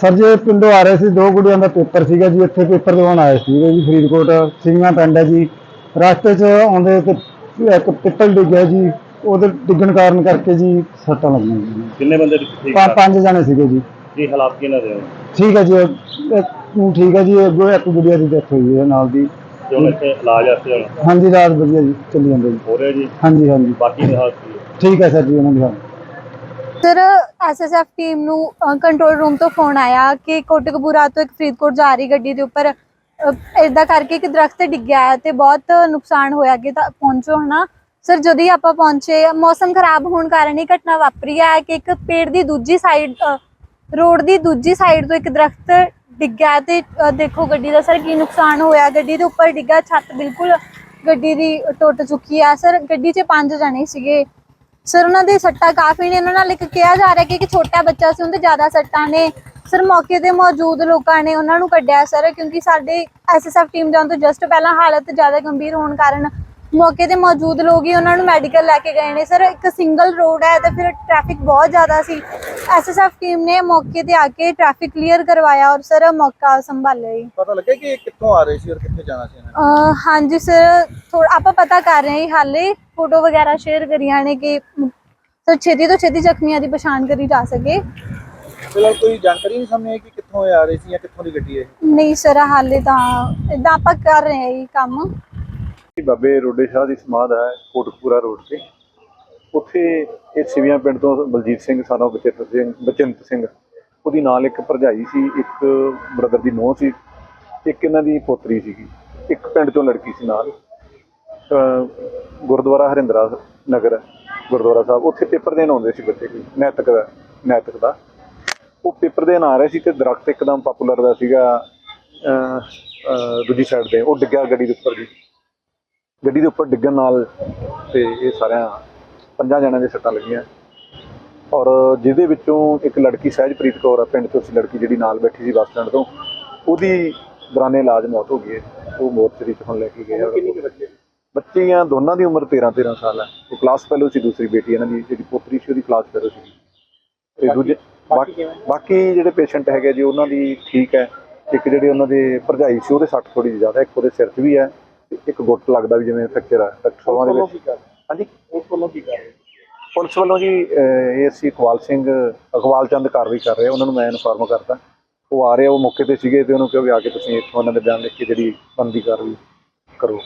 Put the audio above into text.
Sir ਜੀ ਪਿੰਡੋਂ ਆ ਰਹੇ ਸੀ ਦੋ ਕੁੜੀਆਂ ਦਾ ਪੇਪਰ ਸੀਗਾ ਜੀ ਇੱਥੇ ਪੇਪਰ ਦਿਵਾਉਣ ਆਏ ਸੀਗੇ ਜੀ ਫਰੀਦਕੋਟ ਸਿੰਘਾਂ ਪਿੰਡ ਹੈ ਜੀ। ਰਸਤੇ 'ਚ ਆਉਂਦੇ ਤੇ ਇੱਕ ਪਿੱਪਲ ਡਿੱਗਿਆ ਜੀ ਉਹਦੇ ਡਿੱਗਣ ਕਾਰਨ ਕਰਕੇ ਜੀ ਸੱਟਾਂ ਲੱਗੀਆਂ ਜੀ। ਕਿੰਨੇ ਬੰਦੇ ਠੀਕ ਪੰ-? ਪੰਜ ਜਣੇ ਸੀਗੇ ਜੀ। ਕੀ ਹਾਲਾਤ ਕਿਹਨਾਂ ਦੇ? ਹੋ ਠੀਕ ਹੈ ਜੀ ਇੱਕ ਠੀਕ ਹੈ ਜੀ ਅੱਗੋਂ ਇੱਕ ਗੁੜੀਆ ਦੀ ਡੈਥ ਹੋਈ ਹੈ ਨਾਲ ਦੀ। ਜੋ ਇੱਥੇ ਇਲਾਜ ਵਾਸਤੇ ਹੁਣ ਹਾਂਜੀ ਰਾਤ ਵਧੀਆ ਜੀ ਚੱਲੀ ਜਾਂਦੇ ਜੀ। ਹੋ ਰਿਹਾ ਜੀ? ਹਾਂਜੀ ਹਾਂਜੀ। ਬਾਕੀ ਦੀ ਹਾਲਤ ਕੀ ਹੈ? ਠੀਕ ਹੈ ਸਰ ਜੀ ਉਹਨਾਂ ਦੀ ਹਾਲਤ। ਸਰ ਐਸਐਸਐਫ ਟੀਮ ਨੂੰ ਕੰਟਰੋਲ ਰੂਮ ਤੋਂ ਫੋਨ ਆਇਆ ਕਿ ਕੋਟਕਪੂਰਾ ਤੋਂ ਇੱਕ ਫਰੀਦਕੋਟ ਜਾ ਰਹੀ ਗੱਡੀ ਦੇ ਉੱਪਰ ਇਦਾਂ ਕਰਕੇ ਇੱਕ ਦਰਖਤ ਡਿੱਗਿਆ ਹੈ ਤੇ ਬਹੁਤ ਨੁਕਸਾਨ ਹੋਇਆ ਕਿ ਤਾਂ ਪਹੁੰਚੋ, ਹਨਾ? ਸਰ, ਜਦੋਂ ਹੀ ਆਪਾਂ ਪਹੁੰਚੇ, ਮੌਸਮ ਖਰਾਬ ਹੋਣ ਕਾਰਨ ਇਹ ਘਟਨਾ ਵਾਪਰੀ ਹੈ ਕਿ ਇੱਕ ਪੇੜ ਦੀ ਦੂਜੀ ਸਾਈਡ ਰੋਡ ਦੀ ਦੂਜੀ ਸਾਈਡ ਤੋਂ ਇੱਕ ਦਰਖਤ ਡਿੱਗਿਆ ਤੇ ਦੇਖੋ ਗੱਡੀ ਦਾ ਸਰ ਕੀ ਨੁਕਸਾਨ ਹੋਇਆ। ਗੱਡੀ ਦੇ ਉੱਪਰ ਡਿੱਗਾ ਛੱਤ ਬਿਲਕੁਲ ਗੱਡੀ ਦੀ ਟੁੱਟ ਚੁੱਕੀ ਹੈ। ਸਰ, ਗੱਡੀ 'ਚ ਪੰਜ ਜਣੇ ਸੀਗੇ। ਸਰ, ਉਹਨਾਂ ਦੇ ਸੱਟਾਂ ਕਾਫੀ ਨੇ। ਉਹਨਾਂ ਨਾਲ ਇੱਕ ਕਿਹਾ ਜਾ ਰਿਹਾ ਕਿ ਇੱਕ ਛੋਟਾ ਬੱਚਾ ਸੀ, ਉਹਦੇ ਜ਼ਿਆਦਾ ਸੱਟਾਂ ਨੇ। ਸਰ, ਮੌਕੇ ਤੇ ਮੌਜੂਦ ਲੋਕਾਂ ਨੇ ਉਹਨਾਂ ਨੂੰ ਕੱਢਿਆ ਸਰ, ਕਿਉਂਕਿ ਸਾਡੇ ਐਸਐਸਐਫ ਟੀਮ ਜਾਣ ਤੋਂ ਜਸਟ ਪਹਿਲਾਂ ਹਾਲਤ ਜ਼ਿਆਦਾ ਗੰਭੀਰ ਹੋਣ ਕਾਰਨ ਮੌਕੇ ਤੇ ਮੌਜੂਦ ਲੋਕ ਹੀ ਉਹਨਾਂ ਨੂੰ ਮੈਡੀਕਲ ਲੈ ਕੇ ਗਏ ਨੇ। ਸਰ ਇੱਕ ਸਿੰਗਲ ਰੋਡ ਹੈ ਤੇ ਫਿਰ ਟ੍ਰੈਫਿਕ ਬਹੁਤ ਜ਼ਿਆਦਾ ਸੀ। ਐਸਐਸਐਫ ਟੀਮ ਨੇ ਮੌਕੇ ਤੇ ਆ ਕੇ ਟ੍ਰੈਫਿਕ ਕਲੀਅਰ ਕਰਵਾਇਆ ਔਰ ਸਰ ਮੌਕਾ ਸੰਭਾਲਿਆ ਜੀ। ਪਤਾ ਲੱਗਿਆ ਕਿ ਇਹ ਕਿੱਥੋਂ ਆ ਰਹੇ ਸੀ ਔਰ ਕਿੱਥੇ ਜਾਣਾ ਸੀ ਇਹਨਾਂ ਨੇ? ਅਹ ਹਾਂਜੀ ਸਰ ਥੋੜਾ ਆਪਾਂ ਪਤਾ ਕਰ ਰਹੇ ਹਾਂ ਹਾਲੇ ਫੋਟੋ ਵਗੈਰਾ ਸ਼ੇਅਰ ਕਰੀਆਂ ਨੇ ਕਿ ਸਰ ਛੇਤੀ ਤੋਂ ਛੇਤੀ ਜ਼ਖਮੀਆਂ ਦੀ ਪਛਾਣ ਕਰੀ ਜਾ ਸਕੇ। ਫਿਲਹਾਲ ਕੋਈ ਜਾਣਕਾਰੀ ਨਹੀਂ ਸਾਹਮਣੇ ਆਈ ਕਿ ਕਿੱਥੋਂ ਇਹ ਆ ਰਹੇ ਸੀ ਜਾਂ ਕਿੱਥੋਂ ਦੀ ਗੱਡੀ ਹੈ ਇਹ? ਨਹੀਂ ਸਰ ਹਾਲੇ ਤਾਂ ਇਦਾਂ ਆਪਾਂ ਕਰ ਰਹੇ ਹਾਂ ਇਹ ਕੰਮ। ਬਾਬੇ ਰੋਡੇ ਸ਼ਾਹ ਦੀ ਸਮਾਧ ਹੈ, ਕੋਟਕਪੂਰਾ ਰੋਡ ਤੇ। ਉੱਥੇ ਇਹ ਸਿਵਿਆਂ ਪਿੰਡ ਤੋਂ ਬਲਜੀਤ ਸਿੰਘ ਸਾਨੋ ਬਚਿੱਤਰ ਸਿੰਘ, ਬਚਿੰਤ ਸਿੰਘ, ਉਹਦੀ ਨਾਲ ਇੱਕ ਭਰਜਾਈ ਸੀ, ਇੱਕ ਬ੍ਰਦਰ ਦੀ ਨੂੰਹ ਸੀ, ਇੱਕ ਇਹਨਾਂ ਦੀ ਪੋਤਰੀ ਸੀਗੀ। ਇੱਕ ਪਿੰਡ ਤੋਂ ਲੜਕੀ ਸੀ ਨਾਲ। ਗੁਰਦੁਆਰਾ ਹਰਿੰਦਰਾ ਨਗਰ ਗੁਰਦੁਆਰਾ ਸਾਹਿਬ। ਉੱਥੇ ਪੇਪਰ ਦੇਣ ਆਉਂਦੇ ਸੀ ਬੱਚੇ ਕੋਈ, ਨੈਤਿਕ ਦਾ ਨੈਤਿਕ ਦਾ। ਉਹ ਪੇਪਰ ਦੇਣ ਆ ਰਹੇ ਸੀ ਤੇ ਦਰਖਤ ਇੱਕਦਮ ਪਪੂਲਰ ਦਾ ਸੀਗਾ ਦੂਜੀ ਸਾਈਡ ਤੇ। ਉਹ ਡਿੱਗਿਆ ਗੱਡੀ ਦੇ ਉੱਪਰ ਜੀ। ਗੱਡੀ ਦੇ ਉੱਪਰ ਡਿੱਗਣ ਨਾਲ ਤੇ ਇਹ ਸਾਰਿਆਂ ਪੰਜਾਂ ਜਣਿਆਂ ਦੇ ਸੱਟਾਂ ਲੱਗੀਆਂ। ਔਰ ਜਿਹਦੇ ਵਿੱਚੋਂ ਇੱਕ ਲੜਕੀ ਸਹਿਜਪ੍ਰੀਤ ਕੌਰ ਆ ਪਿੰਡ ਤੋਂ ਸੀ ਲੜਕੀ ਜਿਹੜੀ ਨਾਲ ਬੈਠੀ ਸੀ ਬੱਸ ਸਟੈਂਡ ਤੋਂ ਉਹਦੀ ਦੌਰਾਨੇ ਇਲਾਜ ਮੌਤ ਹੋ ਗਈ ਹੈ। ਉਹ ਮੋਰਚਰੀ ਚ ਹੁਣ ਲੈ ਕੇ ਗਏ ਆ। ਕਿੰਨੀ ਕੁ ਬੱਚੇ? ਬੱਚੀਆਂ ਦੋਨਾਂ ਦੀ ਉਮਰ 13 13 ਸਾਲ ਹੈ ਉਹ ਕਲਾਸ ਫੈਲੋ ਸੀ ਦੂਸਰੀ ਬੇਟੀ ਇਹਨਾਂ ਦੀ ਜਿਹੜੀ ਪੋਤਰੀ ਸੀ ਉਹਦੀ ਕਲਾਸ ਫੈਲੋ ਸੀ। ਤੇ ਦੂਜੇ ਬਾਕੀ ਜਿਹੜੇ ਪੇਸ਼ੈਂਟ ਹੈਗੇ ਜੀ ਉਹਨਾਂ ਦੀ ਠੀਕ ਹੈ ਇੱਕ ਜਿਹੜੇ ਉਹਨਾਂ ਦੇ ਭਰਜਾਈ ਸੀ ਉਹਦੇ ਸੱਟ ਥੋੜੀ ਜ਼ਿਆਦਾ ਇੱਕ ਉਹਦੇ ਸਿਰ 'ਚ ਵੀ ਹੈ। ਤੇ ਇੱਕ ਗੁੱਟ ਲੱਗਦਾ ਵੀ ਜਿਵੇਂ ਫ੍ਰੈਕਚਰ ਹੈ ਡਾਕਟਰ ਦੇ ਵਿੱਚ। ਹਾਂਜੀ ਉਸ ਵੱਲੋਂ ਕੀ ਕਰ ਰਹੇ ਪੁਲਿਸ ਵੱਲੋਂ ਜੀ ਏਐਸਸੀ ਇਕਬਾਲ ਸਿੰਘ ਇਕਬਾਲ ਚੰਦ ਕਾਰਵਾਈ ਕਰ ਰਹੇ ਆ, ਉਹਨਾਂ ਨੂੰ ਮੈਂ ਇਨਫੋਰਮ ਕਰਤਾ ਉਹ ਆ ਰਹੇ ਆ, ਉਹ ਮੌਕੇ ਤੇ ਸੀਗੇ ਤੇ ਉਹਨੂੰ ਕਿਹਾ ਵੀ ਆ ਕੇ ਤੁਸੀਂ ਇੱਥੋਂ ਉਹਨਾਂ ਦੇ ਬਿਆਨ ਲਿਖ ਕੇ ਜਿਹੜੀ ਬਣਦੀ ਕਾਰਵਾਈ ਕਰੋ।